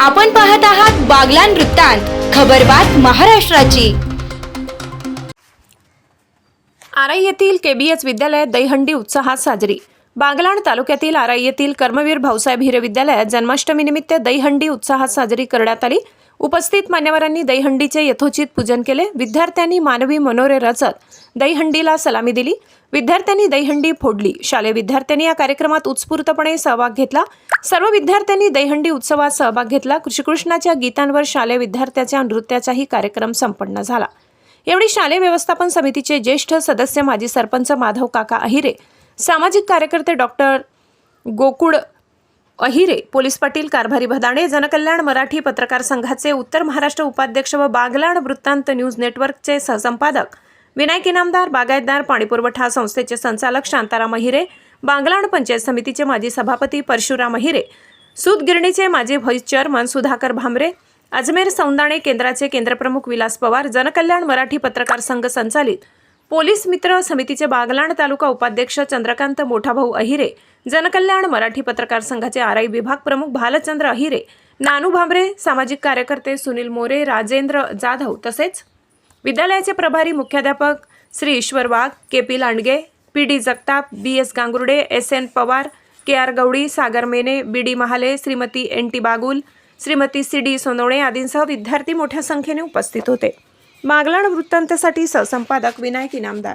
आपण पाहत आहात बागलान वृत्तांत खबरबात महाराष्ट्राची. आराई येथील केबीएच विद्यालयात दहीहंडी उत्साहात साजरी. बागलाण तालुक्यातील आराई येथील कर्मवीर भाऊसाहेब हिरे विद्यालयात जन्माष्टमीनिमित्त दहीहंडी उत्साहात साजरी करण्यात आली. उपस्थित मान्यवरांनी दहीहंडीचे यथोचित पूजन केले. विद्यार्थ्यांनी मानवी मनोरे रचत दहीहंडीला सलामी दिली. विद्यार्थ्यांनी दहीहंडी फोडली. शालेय विद्यार्थ्यांनी या कार्यक्रमात उत्स्फूर्तपणे सहभाग घेतला. सर्व विद्यार्थ्यांनी दहीहंडी उत्सवात सहभाग घेतला. श्रीकृष्णाच्या गीतांवर शालेय विद्यार्थ्याच्या नृत्याचाही कार्यक्रम संपन्न झाला. यावेळी शालेय व्यवस्थापन समितीचे ज्येष्ठ सदस्य माजी सरपंच माधव काका अहिरे सामाजिक कार्यकर्ते डॉक्टर गोकुळ अहिरे पोलीस पाटील कारभारी भदाणे जनकल्याण मराठी पत्रकार संघाचे उत्तर महाराष्ट्र उपाध्यक्ष व बागलाण वृत्तांत न्यूज नेटवर्कचे सहसंपादक विनायक इनामदार बागायतदार पाणीपुरवठा संस्थेचे संचालक शांताराम अहिरे बांगलाण पंचायत समितीचे माजी सभापती परशुराम अहिरे सूतगिरणीचे माजी व्हाईस चेअरमन सुधाकर भामरे अजमेर सौंदाणे केंद्राचे केंद्रप्रमुख विलास पवार जनकल्याण मराठी पत्रकार संघ संचालित पोलीस मित्र समितीचे बागलाण तालुका उपाध्यक्ष चंद्रकांत मोठाभाऊ अहिरे जनकल्याण मराठी पत्रकार संघाचे आरआई विभाग प्रमुख भालचंद्र अहिरे नानू भांबरे सामाजिक कार्यकर्ते सुनील मोरे राजेंद्र जाधव तसेच विद्यालयाचे प्रभारी मुख्याध्यापक Shri Ishwar Wagh K P Landge P D Jagtap B S Gangurde S N Pawar K R Gawadi Sagar Mene B D Mahale Shrimati N T Bagul Shrimati C D Sonawane आदींसह विद्यार्थी मोठ्या संख्येने उपस्थित होते. मागलाण वृत्तांतासाठी सहसंपादक विनायक इनामदार